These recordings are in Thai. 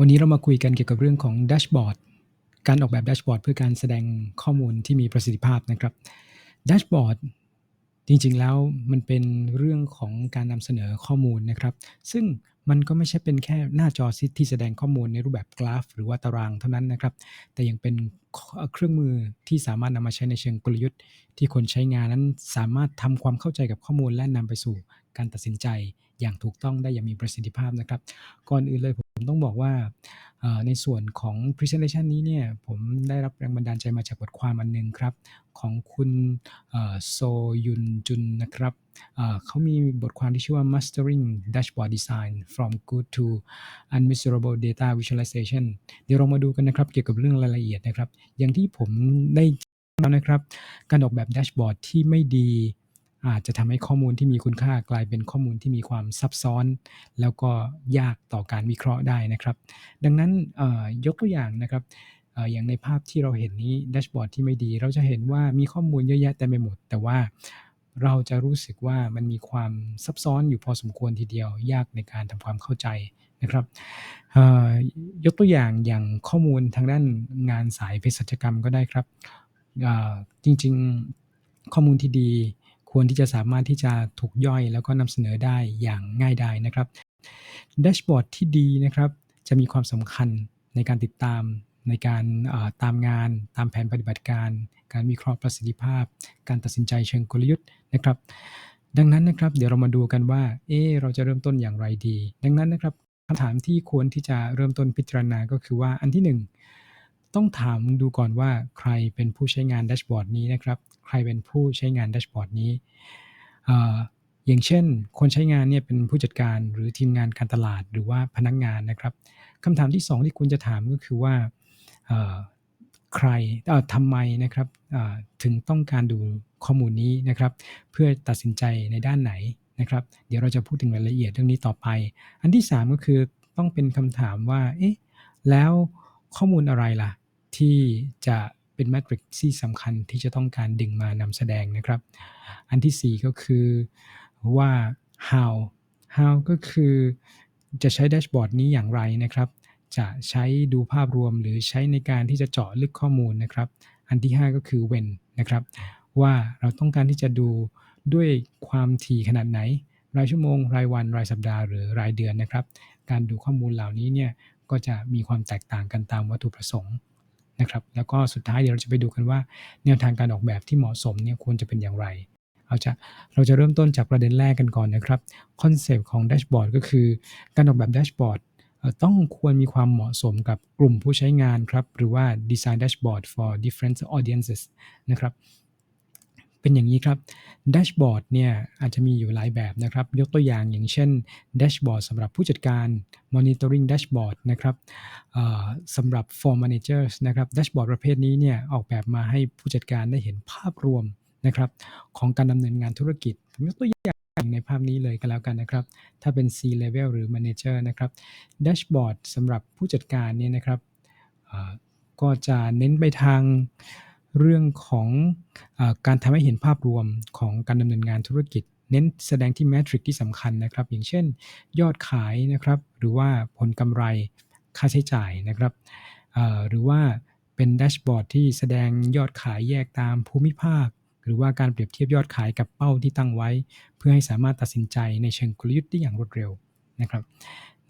วันนี้เรามาคุยกันเกี่ยวกับเรื่องของแดชบอร์ดการออกแบบแดชบอร์ดเพื่อการแสดงข้อมูลที่มีประสิทธิภาพนะครับแดชบอร์ดจริงๆแล้วมันเป็นเรื่องของการนำเสนอข้อมูลนะครับ ซึ่งมันก็ไม่ใช่เป็นแค่หน้าจอที่แสดงข้อมูลในรูปแบบกราฟ หรือว่าตารางเท่านั้นนะครับ แต่ยังเป็นเครื่องมือที่สามารถนำมาใช้ในเชิงกลยุทธ์ ที่คนใช้งานนั้นสามารถทำความเข้าใจกับข้อมูลและนำไปสู่การตัดสินใจอย่างถูกต้องได้อย่างมีประสิทธิภาพนะครับ ก่อนอื่นเลย ผมต้องบอกว่าในส่วนของ Presentation นี้เนี่ยผมได้รับแรงบันดาลใจมาจากบทความอันนึงครับ ของคุณโซยุนจุนนะครับเขามีบทความที่ชื่อว่า Mastering Dashboard Design from Good to Unmeasurable Data Visualization เดี๋ยวเรามาดูกันนะครับ เกี่ยวกับเรื่องรายละเอียดนะครับ อย่างที่ผมได้แล้วนะครับ การออกแบบแดชบอร์ดที่ไม่ดี อาจจะทำให้ข้อมูลที่มีคุณค่ากลายเป็นข้อมูลที่มีความซับซ้อน แล้วก็ยากต่อการวิเคราะห์ได้นะครับ ดังนั้นยกตัวอย่างนะครับอย่างในภาพที่เราเห็นนี้แดชบอร์ดที่ไม่ดี เราจะเห็นว่ามีข้อมูลเยอะแยะเต็มไปหมด แต่ว่าเราจะรู้สึกว่ามันมีความซับซ้อนอยู่พอสมควรทีเดียว ยากในการทำความเข้าใจนะครับยกตัวอย่างอย่างข้อมูลทางด้านงานสายเภสัชกรรมก็ได้ครับจริงๆข้อมูลที่ดี ควรที่จะสามารถที่จะถูกย่อยแล้วก็นำเสนอได้อย่างง่ายดายนะครับแดชบอร์ดที่ดีนะครับจะมีความสำคัญในการติดตามในการตามงานตามแผนปฏิบัติการ การวิเคราะห์ประสิทธิภาพ การตัดสินใจเชิงกลยุทธ์นะครับ ดังนั้นนะครับ เดี๋ยวเรามาดูกันว่า เออเราจะเริ่มต้นอย่างไรดี ดังนั้นนะครับคำถามที่ควรที่จะเริ่มต้นพิจารณาก็คือว่าอันที่ 1 ต้องถามดูก่อนว่าใครเป็นผู้ใช้งานแดชบอร์ดนี้นะครับ ใครเป็นผู้ใช้งานแดชบอร์ดนี้ อย่างเช่น คนใช้งานเนี่ยเป็นผู้จัดการหรือทีมงานการตลาดหรือว่าพนักงงานนะครับคำถามที่ 2 ที่คุณจะถามก็คือว่าใครทำไมนะครับถึงต้องการดูข้อมูลนี้นะครับ เพื่อตัดสินใจในด้านไหนนะครับ เดี๋ยวเราจะพูดถึงรายละเอียดเรื่องนี้ต่อไป อันที่ 3 ก็คือต้องเป็นคำถามว่าเอ๊ะแล้วข้อมูลอะไรล่ะ ที่จะ เป็นแมทริกที่สำคัญที่จะต้องการดึงมานำแสดงนะครับ อันที่ 4 ก็คือว่า how how ก็คือจะใช้แดชบอร์ดนี้อย่างไรนะครับ จะใช้ดูภาพรวมหรือใช้ในการที่จะเจาะลึกข้อมูลนะครับ อันที่ 5 ก็คือ when นะครับ ว่าเราต้องการที่จะดูด้วยความถี่ขนาดไหน รายชั่วโมง รายวัน รายสัปดาห์หรือรายเดือนนะครับ การดูข้อมูลเหล่านี้เนี่ยก็จะมีความแตกต่างกันตามวัตถุประสงค์ นะครับ แล้วก็สุดท้ายเดี๋ยวเราจะไปดูกันว่า แนวทางการออกแบบที่เหมาะสมเนี่ยควรจะเป็นอย่างไรเราจะเราจะเริ่มต้นจากประเด็นแรกกันก่อนนะครับคอนเซปต์ของแดชบอร์ดก็คือ การออกแบบแดชบอร์ดต้องควรมีความเหมาะสมกับกลุ่มผู้ใช้งานครับ หรือว่า design dashboard for different audiences นะครับ เป็นอย่างนี้ครับแดชบอร์ดเนี่ยอาจจะมีอยู่หลายแบบนะครับ ยกตัวอย่างอย่างเช่นแดชบอร์ดสำหรับผู้จัดการ monitoring dashboard นะครับสำหรับ for managers นะครับแดชบอร์ดประเภทนี้เนี่ยออกแบบมาให้ผู้จัดการได้เห็นภาพรวมนะครับของการดำเนินงานธุรกิจยกตัวอย่างในภาพนี้เลยก็แล้วกันนะครับ ถ้าเป็น C level หรือ manager นะครับแดชบอร์ดสำหรับผู้จัดการเนี่ยนะครับก็จะเน้นไปทาง เรื่องของอการทำให้เห็นภาพรวมของการดำเนินงานธุรกิจ เน้นแสดงที่แมทริกที่สำคัญนะครับ อย่างเช่น ยอดขายนะครับ หรือว่าผลกำไรค่าใช้จ่ายนะครับหรือว่าเป็นแดชบอร์ดที่แสดงยอดขายแยกตามภูมิภาค หรือว่าการเปรียบเทียบยอดขายกับเป้าที่ตั้งไว้ เพื่อให้สามารถตัดสินใจในเชิงกลยุทธ์ได้อย่างรวดเร็ว นะครับ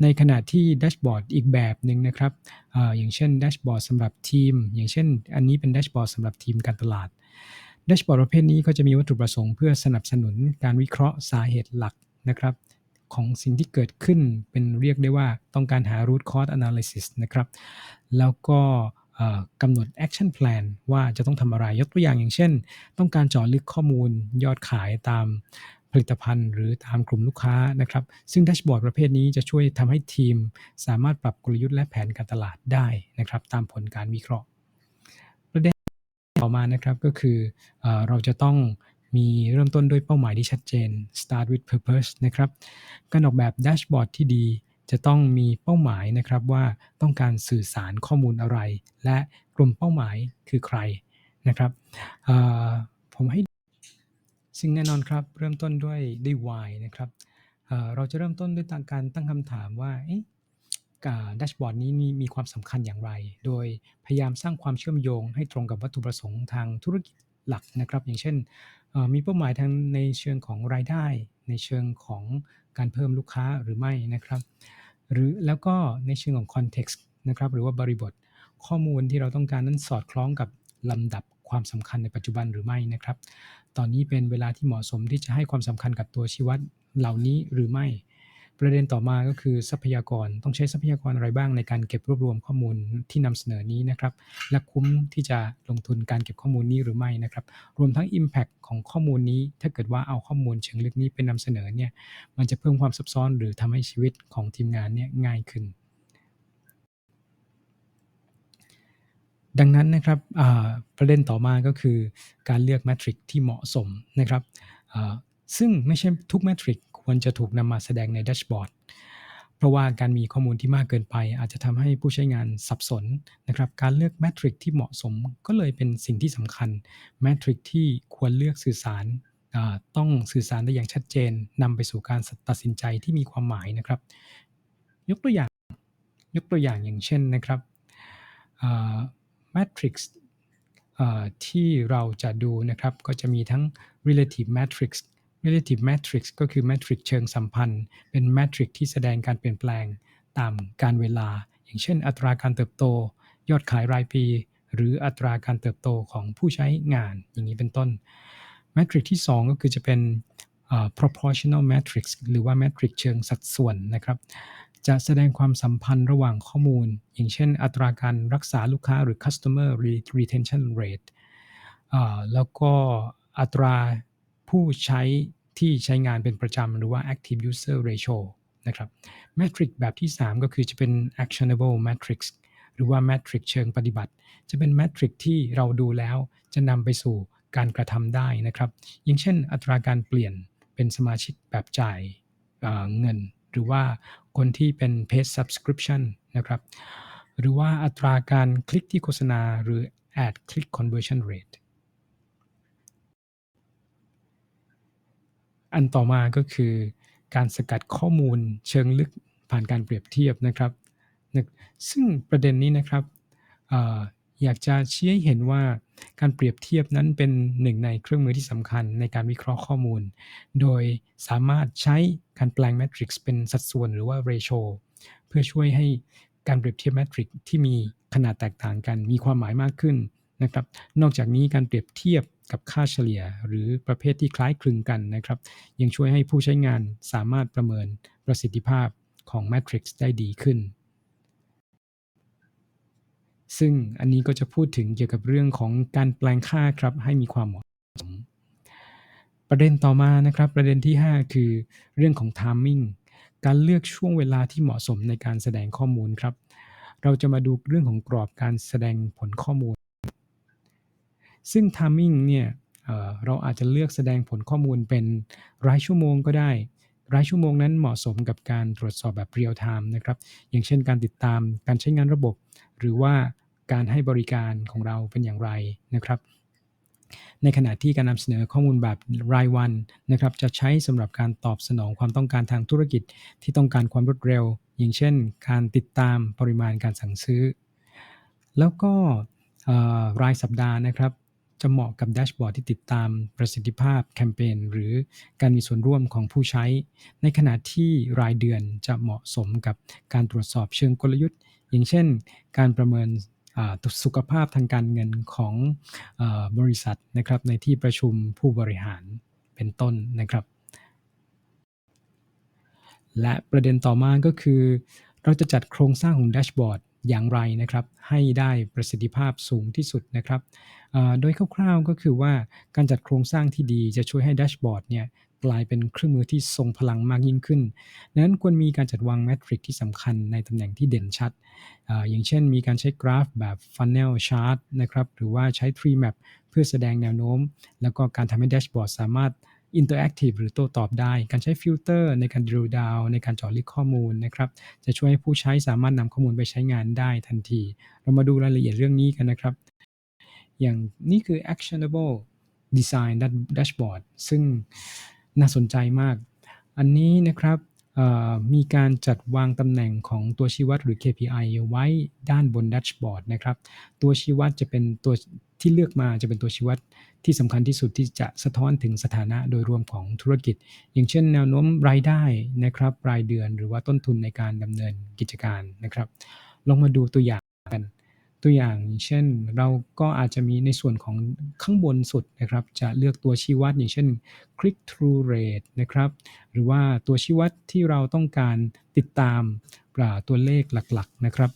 ในขณะที่แดชบอร์ดอีกแบบหนึ่งนะครับออย่างเช่นแดชบอร์ดสำหรับทีม อย่างเช่น อันนี้เป็นแดชบอร์ดสำหรับทีมการตลาดแดชบอร์ดประเภทนี้ก็จะมีวัตถุประสงค์เพื่อสนับสนุนการวิเคราะห์สาเหตุหลักนะครับของสิ่งที่เกิดขึ้นเป็นเรียกได้ว่าต้องการหา root cause analysis นะครับแล้วก็กำหนด action plan ว่าจะต้องทำอะไรยกตัวอย่างอย่างเช่น ต้องการเจาะลึกข้อมูลยอดขายตาม ผลิตภัณฑ์หรือตามกลุ่มลูกค้านะครับ ซึ่งแดชบอร์ดประเภทนี้จะช่วยทำให้ทีม สามารถปรับกลยุทธ์และแผนการตลาดได้นะครับ ตามผลการวิเคราะห์ ประเด็นต่อมานะครับก็คือเอเราจะต้องมีเริ่มต้นด้วยเป้าหมายที่ชัดเจน start with purpose นะครับ การออกแบบแดชบอร์ดที่ดีจะต้องมีเป้าหมายนะครับว่าต้องการสื่อสารข้อมูลอะไร และกลุ่มเป้าหมายคือใครนะครับผมให้ ซึ่งแน่นอนครับเริ่มต้นด้วยด้วย why นะครับเเราจะเริ่มต้นด้วยการตั้งคำถามว่าแดชบอร์ดนี้มีมีความสำคัญอย่างไร โดยพยายามสร้างความเชื่อมโยงให้ตรงกับวัตถุประสงค์ทางธุรกิจหลักนะครับ อย่างเช่น มีเป้าหมายทางในเชิงของรายได้ ในเชิงของการเพิ่มลูกค้าหรือไม่นะครับ หรือแล้วก็ในเชิงของ context นะครับ หรือว่าบริบทข้อมูลที่เราต้องการนั้นสอดคล้องกับลำดับความสำคัญในปัจจุบันหรือไม่นะครับ ตอนนี้เป็นเวลาที่เหมาะสมที่จะให้ความสำคัญกับตัวชีวัดเหล่านี้หรือไม่ ประเด็นต่อมาก็คือทรัพยากรต้องใช้ทรัพยากรอะไรบ้างในการเก็บรวบรวมข้อมูลที่นำเสนอนี้นะครับ และคุ้มที่จะลงทุนการเก็บข้อมูลนี้หรือไม่นะครับ รวมทั้ง Impact ของข้อมูลนี้ ถ้าเกิดว่าเอาข้อมูลเชิงลึกนี้เป็นนำเสนอเนี่ยมันจะเพิ่มความซับซ้อนหรือทำให้ชีวิตของทีมงานเนี่ยง่ายขึ้น ดังนั้นนะครับประเด็นต่อมาก็คือการเลือกแมทริกที่เหมาะสมนะครับซึ่งไม่ใช่ทุกแมทริกควรจะถูกนำมาแสดงในแดชบอร์ดเพราะว่าการมีข้อมูลที่มากเกินไป อาจจะทำให้ผู้ใช้งานสับสนนะครับการเลือกแมทริกที่เหมาะสมก็เลยเป็นสิ่งที่สำคัญแมทริกที่ควรเลือกสื่อสารต้องสื่อสารได้อย่างชัดเจนนำไปสู่การตัดสินใจที่มีความหมายนะครับ ยกตัวอย่างยกตัวอย่างอย่างเช่นนะครับ แมทริกซ์ที่เราจะดูนะครับ ก็จะมีทั้ง relative matrix relative matrix ก็คือ matrix เชิงสัมพันธ์ เป็น matrix ที่แสดงการเปลี่ยนแปลงตามการเวลา อย่างเช่น อัตราการเติบโต ยอดขายรายปี หรืออัตราการเติบโตของผู้ใช้งาน อย่างนี้เป็นต้น matrix ที่ 2 ก็คือจะเป็น proportional matrix หรือว่า matrix เชิงสัดส่วนนะครับ จะแสดงความสัมพันธ์ระหว่างข้อมูล อย่างเช่น อัตราการรักษาลูกค้าหรือ customer retention rate แล้วก็อัตราผู้ใช้ที่ใช้งานเป็นประจำหรือว่า active user ratio นะครับ metric แบบที่ 3 ก็คือจะเป็น actionable matrix หรือว่า metric เชิงปฏิบัติ จะเป็น metric ที่เราดูแล้วจะนำไปสู่การกระทำได้นะครับ อย่างเช่น อัตราการเปลี่ยนเป็นสมาชิกแบบจ่ายเงิน หรือว่าคนที่เป็น paid subscription นะครับ หรือว่าอัตราการคลิกที่โฆษณาหรือ ad click conversion rate อันต่อมาก็คือการสกัดข้อมูลเชิงลึกผ่านการเปรียบเทียบนะครับ ซึ่งประเด็นนี้นะครับ อยากจะชี้ให้เห็นว่าการเปรียบเทียบนั้นเป็นหนึ่งในเครื่องมือที่สำคัญในการวิเคราะห์ข้อมูล โดยสามารถใช้การแปลงแมทริกซ์เป็นสัดส่วนหรือว่าเรโชเพื่อช่วยให้การเปรียบเทียบแมทริกซ์ที่มีขนาดแตกต่างกัน มีความหมายมากขึ้นนะครับ นอกจากนี้การเปรียบเทียบกับค่าเฉลี่ย หรือประเภทที่คล้ายคลึงกันนะครับ ยังช่วยให้ผู้ใช้งานสามารถประเมินประสิทธิภาพของแมทริกซ์ได้ดีขึ้น ซึ่งอันนี้ก็จะพูดถึงเกี่ยวกับเรื่องของการแปลงค่าครับให้มีความเหมาะสม ประเด็นต่อมานะครับ ประเด็นที่ 5 คือเรื่องของ timing การเลือกช่วงเวลาที่เหมาะสมในการแสดงข้อมูลครับ เราจะมาดูเรื่องของกรอบการแสดงผลข้อมูล ซึ่ง timing เนี่ยเราอาจจะเลือกแสดงผลข้อมูลเป็นรายชั่วโมงก็ได้รายชั่วโมงนั้นเหมาะสมกับการตรวจสอบแบบเรียลไทม์นะครับ อย่างเช่นการติดตามการใช้งานระบบ หรือว่า การให้บริการของเราเป็นอย่างไรนะครับ ในขณะที่การนำเสนอข้อมูลแบบรายวันนะครับ จะใช้สำหรับการตอบสนองความต้องการทางธุรกิจที่ต้องการความรวดเร็ว อย่างเช่น การติดตามปริมาณการสั่งซื้อ แล้วก็รายสัปดาห์นะครับจะเหมาะกับแดชบอร์ดที่ติดตามประสิทธิภาพแคมเปญหรือการมีส่วนร่วมของผู้ใช้ ในขณะที่รายเดือนจะเหมาะสมกับการตรวจสอบเชิงกลยุทธ์ อย่างเช่น การประเมิน สุขภาพทางการเงินของอบริษัทนะครับในที่ประชุมผู้บริหารเป็นต้นนะครับ และประเด็นต่อมาก็คือ เราจะจัดโครงสร้างของแดชบอร์ดอย่างไรนะครับ ให้ได้ประสิทธิภาพสูงที่สุดนะครับโดยคร่าวๆก็คือว่าการจัดโครงสร้างที่ดีจะช่วยให้แดชบอร์ดเนี่ย กลายเป็นเครื่องมือที่ทรงพลังมากยิ่งขึ้นดังนั้นควรมีการจัดวางแมทริกที่สำคัญในตำแหน่งที่เด่นชัดออย่างเช่นมีการใช้กราฟแบบ Funnel Chart นะครับหรือว่าใช้ Tree Map เพื่อแสดงแนวโน้ม แล้วก็การทำให้แดชบอร์ดสามารถอินเตอร์แอคทีฟหรือโต้ตอบได้ การใช้ฟิลเตอร์ในการดูดาวในการเจาะลึกข้อมูลนะครับ จะช่วยให้ผู้ใช้สามารถนำข้อมูลไปใช้งานได้ทันที เรามาดูรายละเอียดเรื่องนี้กันนะครับ อย่างนี่คือ actionable design dashboard ซึ่ง น่าสนใจมาก อันนี้นะครับมีการจัดวางตำแหน่งของตัวชี้วัดหรือ KPI ไว้ด้านบนแดชบอร์ดนะครับ ตัวชี้วัดจะเป็นตัวที่เลือกมาจะเป็นตัวชี้วัดที่สำคัญที่สุดที่จะสะท้อนถึงสถานะโดยรวมของธุรกิจ อย่างเช่นแนวโน้มรายได้นะครับ รายเดือนหรือว่าต้นทุนในการดำเนินกิจการนะครับ ลองมาดูตัวอย่างกัน ตัวอย่างเช่นเราก็อาจจะมีในส่วนของข้างบนสุดนะครับ จะเลือกตัวชี้วัดอย่างเช่น click through rate นะครับ หรือว่าตัวชี้วัดที่เราต้องการติดตามตัวเลขหลักๆนะครับ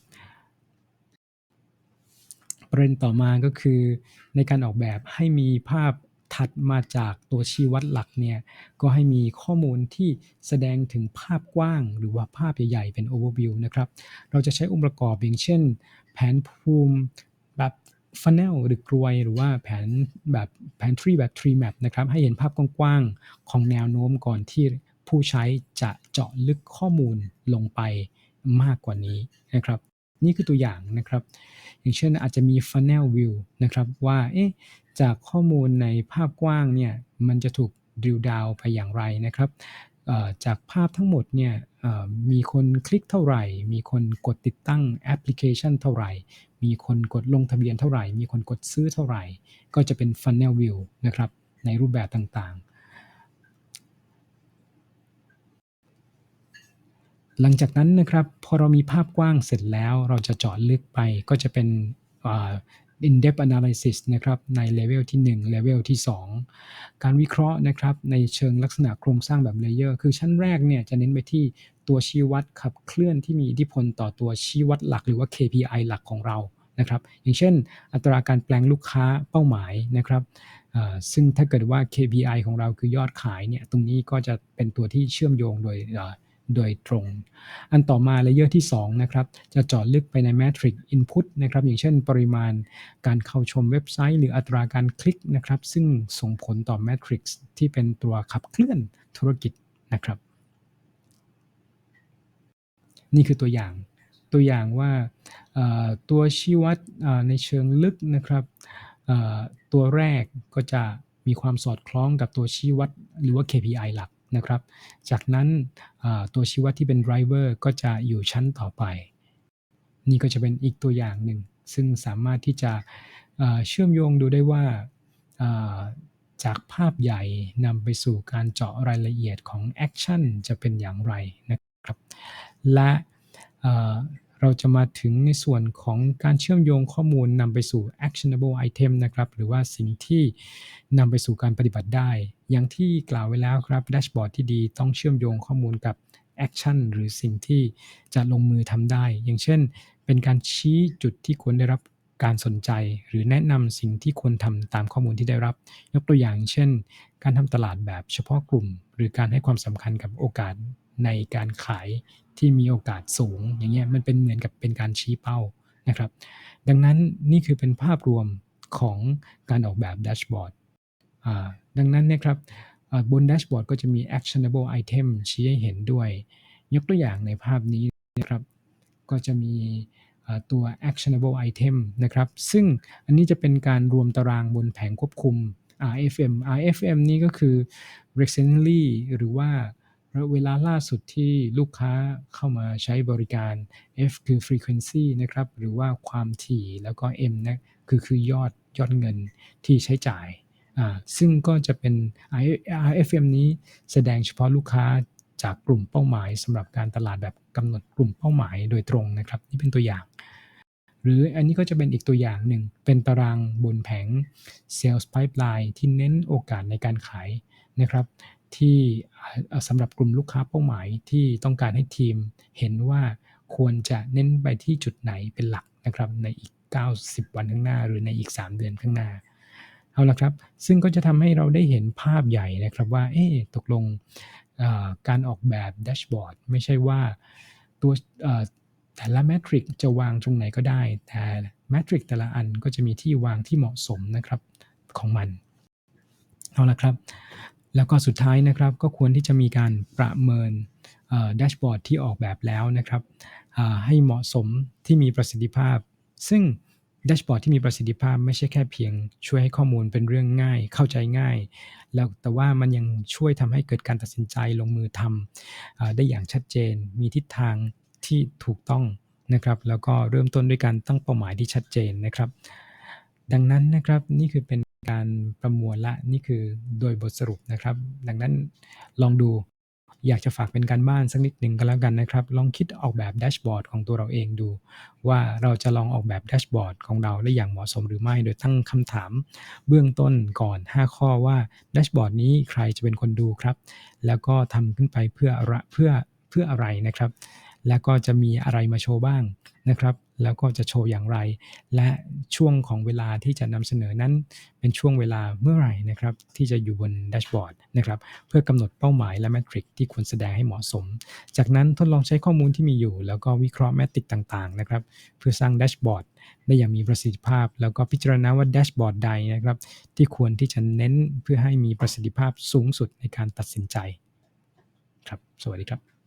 ประเด็นต่อมาก็คือ ในการออกแบบให้มีภาพถัดมาจากตัวชี้วัดหลักเนี่ย ก็ให้มีข้อมูลที่แสดงถึงภาพกว้าง หรือว่าภาพใหญ่ๆ เป็น overview นะครับ เราจะใช้องค์ประกอบอย่างเช่น แผนภูมิแบบฟันเนลหรือกรวยหรือว่าแผนแบบแผนทรีแบบ tree map นะครับให้เห็นภาพกว้างๆ ของแนวโน้มก่อนที่ผู้ใช้จะเจาะลึกข้อมูลลงไปมากกว่านี้นะครับ นี่คือตัวอย่างนะครับ อย่างเช่นอาจจะมี funnel view นะครับว่าเอ๊ะจากข้อมูลในภาพกว้างเนี่ยมันจะถูกดิวดาวไปอย่างไรนะครับ จากภาพทั้งหมดเนี่ยมีคนคลิกเท่าไหร่ มีคนกดติดตั้งแอปพลิเคชันเท่าไหร่ มีคนกดลงทะเบียนเท่าไหร่ มีคนกดซื้อเท่าไหร่ ก็จะเป็น funnel view นะครับในรูปแบบต่างหลังจากนั้นนะครับพอเรามีภาพกว้างเสร็จแล้วเราจะเจาะลึกไปก็จะเป็น in-depth analysis นะครับในเลเวลที่1เลเวลที่ 2 การวิเคราะห์นะครับในเชิงลักษณะโครงสร้างแบบเลเยอร์ คือชั้นแรกเนี่ยจะเน้นไปที่ตัวชี้วัดขับเคลื่อนที่มีอิทธิพลต่อตัวชี้วัดหลักหรือว่า KPI หลักของเรานะครับอย่างเช่น อัตราการแปลงลูกค้าเป้าหมายนะครับซึ่งถ้าเกิดว่า KPI ของเราคือยอดขายเนี่ยตรงนี้ก็จะเป็นตัวที่เชื่อมโยงโดย โดยตรง อันต่อมาเลเยอร์ที่2นะครับจะเจาะลึกไปในแมทริกอินพุตนะครับอย่างเช่นปริมาณการเข้าชมเว็บไซต์ หรืออัตราการคลิกนะครับซึ่งส่งผลต่อแมทริกซ์ที่เป็นตัวขับเคลื่อนธุรกิจนะครับ นี่คือตัวอย่างตัวอย่างว่าตัวชี้วัดในเชิงลึกนะครับตัวแรกก็จะมีความสอดคล้องกับตัวชี้วัดหรือว่า KPI หลัก นะครับ จากนั้นตัวชี้วัดที่เป็นไดรเวอร์ก็จะอยู่ชั้นต่อไป นี่ก็จะเป็นอีกตัวอย่างหนึ่ง ซึ่งสามารถที่จะเชื่อมโยงดูได้ว่าจากภาพใหญ่นำไปสู่การเจาะรายละเอียดของแอคชั่นจะเป็นอย่างไรนะครับ และ เราจะมาถึงในส่วนของการเชื่อมโยงข้อมูลนำไปสู่ actionable item นะครับหรือว่าสิ่งที่นำไปสู่การปฏิบัติได้ อย่างที่กล่าวไว้แล้วครับแดชบอร์ดที่ดีต้องเชื่อมโยงข้อมูลกับแอคชั่นหรือสิ่งที่จะลงมือทำได้ อย่างเช่น เป็นการชี้จุดที่ควรได้รับการสนใจ หรือแนะนำสิ่งที่ควรทำตามข้อมูลที่ได้รับ ยกตัวอย่างเช่น การทำตลาดแบบเฉพาะกลุ่ม หรือการให้ความสำคัญกับโอกาส ในการขายที่มีโอกาสสูง อย่างเงี้ยมันเป็นเหมือนกับเป็นการชี้เป้านะครับ ดังนั้นนี่คือเป็นภาพรวมของการออกแบบแดชบอร์ดดังนั้นนะครับบนแดชบอร์ดก็จะมี actionable item ชี้ให้เห็นด้วย ยกตัวอย่างในภาพนี้นะครับ ก็จะมีตัว actionable item นะครับ ซึ่งอันนี้จะเป็นการรวมตารางบนแผงควบคุม RFM RFM นี่ก็คือ recently หรือว่า เวลาล่าสุดที่ลูกค้าเข้ามาใช้บริการ F คือ frequency นะครับ หรือว่าความถี่แล้วก็ M นะคือคือยอดยอดเงินที่ใช้จ่าย ซึ่งก็จะเป็น RFM นี้แสดงเฉพาะลูกค้าจากกลุ่มเป้าหมายสำหรับการตลาดแบบกำหนดกลุ่มเป้าหมายโดยตรงนะครับ นี่เป็นตัวอย่าง หรืออันนี้ก็จะเป็นอีกตัวอย่างหนึ่ง เป็นตารางบนแผง Sales Pipeline ที่เน้นโอกาสในการขายนะครับ ที่สำหรับกลุ่มลูกค้าเป้าหมายที่ต้องการให้ทีมเห็นว่าควรจะเน้นไปที่จุดไหนเป็นหลักนะครับในอีก 90 วันข้างหน้า หรือในอีก 3 เดือนข้างหน้าเอาละครับ ซึ่งก็จะทำให้เราได้เห็นภาพใหญ่นะครับว่าเอ๊ตกลงการออกแบบแดชบอร์ดไม่ใช่ว่าตัวแต่ละแมทริกจะวางตรงไหนก็ได้ แต่แมทริกแต่ละอันก็จะมีที่วางที่เหมาะสมนะครับของมัน เอาละครับ แล้วก็สุดท้ายนะครับก็ควรที่จะมีการประเมินแดชบอร์ดที่ออกแบบแล้วนะครับให้เหมาะสมที่มีประสิทธิภาพ ซึ่งแดชบอร์ดที่มีประสิทธิภาพไม่ใช่แค่เพียง ช่วยให้ข้อมูลเป็นเรื่องง่าย เข้าใจง่าย แล้วแต่ว่ามันยังช่วยทำให้เกิดการตัดสินใจลงมือทำได้อย่างชัดเจน มีทิศทางที่ถูกต้องนะครับแล้วก็เริ่มต้นด้วยการตั้งเป้าหมายที่ชัดเจนนะครับ ดังนั้นนะครับนี่คือเป็น การประมวลละนี่คือโดยบทสรุปนะครับ ดังนั้นลองดูอยากจะฝากเป็นการบ้านสักนิดหนึ่งก็แล้วกันนะครับ ลองคิดออกแบบแดชบอร์ดของตัวเราเองดู ว่าเราจะลองออกแบบแดชบอร์ดของเราได้อย่างเหมาะสมหรือไม่ โดยตั้งคำถามเบื้องต้นก่อน 5 ข้อว่าแดชบอร์ดนี้ใครจะเป็นคนดูครับ แล้วก็ทำขึ้นไปเพื่อเพื่อเพื่ออะไรนะครับ แล้วก็จะมีอะไรมาโชว์บ้างนะครับ แล้วก็จะโชว์อย่างไร และช่วงของเวลาที่จะนำเสนอนั้น เป็นช่วงเวลาเมื่อไหร่นะครับที่จะอยู่บนแดชบอร์ดนะครับเพื่อกำหนดเป้าหมายและแมทริกที่ควรแสดงให้เหมาะสม จากนั้นทดลองใช้ข้อมูลที่มีอยู่ แล้วก็วิเคราะห์แมทริกต่างๆนะครับเพื่อสร้างแดชบอร์ดได้อย่างมีประสิทธิภาพ แล้วก็พิจารณาว่าแดชบอร์ดใดนะครับที่ควรที่จะเน้นเพื่อให้มีประสิทธิภาพสูงสุดในการตัดสินใจครับ สวัสดีครับ